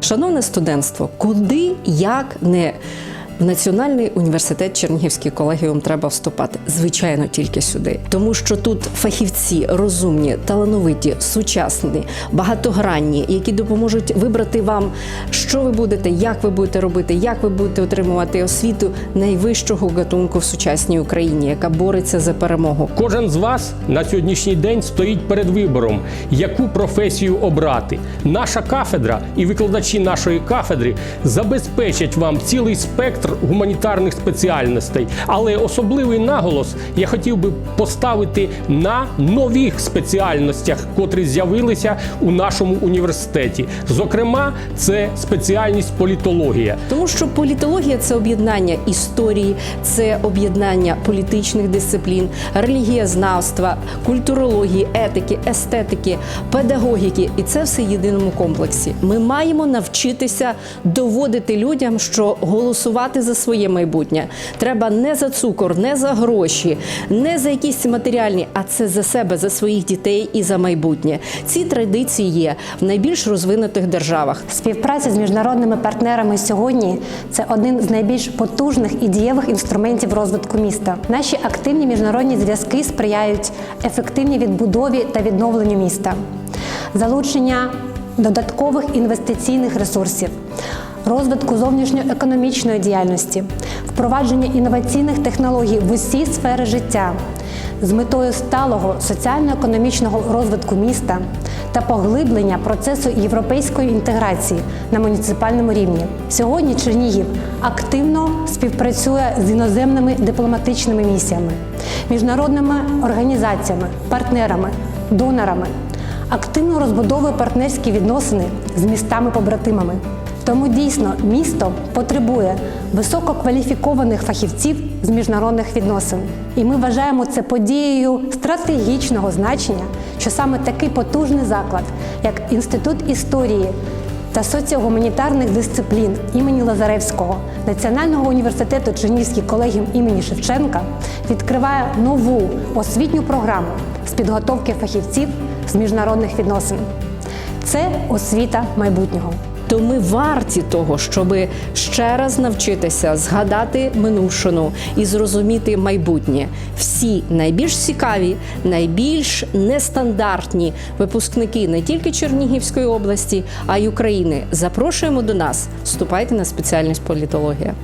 Шановне студентство, куди як не в Національний університет Чернігівський колегіум треба вступати? Звичайно, тільки сюди, тому що тут фахівці розумні, талановиті, сучасні, багатогранні, які допоможуть вибрати вам, що ви будете, як ви будете робити, як ви будете отримувати освіту найвищого гатунку в сучасній Україні, яка бореться за перемогу. Кожен з вас на сьогоднішній день стоїть перед вибором, яку професію обрати. Наша кафедра і викладачі нашої кафедри забезпечать вам цілий спектр гуманітарних спеціальностей. Але особливий наголос я хотів би поставити на нових спеціальностях, котрі з'явилися у нашому університеті. Зокрема, це спеціальність політологія. Тому що політологія це об'єднання історії, це об'єднання політичних дисциплін, релігієзнавства, культурології, етики, естетики, педагогіки, і це все в єдиному комплексі. Ми маємо навчитися доводити людям, що голосувати за своє майбутнє треба не за цукор, не за гроші, не за якісь матеріальні, а це за себе, за своїх дітей і за майбутнє. Ці традиції є в найбільш розвинутих державах. Співпраця з міжнародними партнерами сьогодні це один з найбільш потужних і дієвих інструментів розвитку міста. Наші активні міжнародні зв'язки сприяють ефективній відбудові та відновленню міста, залучення додаткових інвестиційних ресурсів, розвитку зовнішньоекономічної діяльності, впровадження інноваційних технологій в усі сфери життя з метою сталого соціально-економічного розвитку міста та поглиблення процесу європейської інтеграції на муніципальному рівні. Сьогодні Чернігів активно співпрацює з іноземними дипломатичними місіями, міжнародними організаціями, партнерами, донорами, активно розбудовує партнерські відносини з містами-побратимами. Тому дійсно місто потребує висококваліфікованих фахівців з міжнародних відносин. І ми вважаємо це подією стратегічного значення, що саме такий потужний заклад, як Інститут історії та соціогуманітарних дисциплін імені Лазаревського Національного університету Чернігівський колегіум імені Шевченка відкриває нову освітню програму з підготовки фахівців з міжнародних відносин. Це освіта майбутнього. То ми варті того, щоби ще раз навчитися згадати минувшину і зрозуміти майбутнє. Всі найбільш цікаві, найбільш нестандартні випускники не тільки Чернігівської області, а й України. Запрошуємо до нас. Вступайте на спеціальність політологія.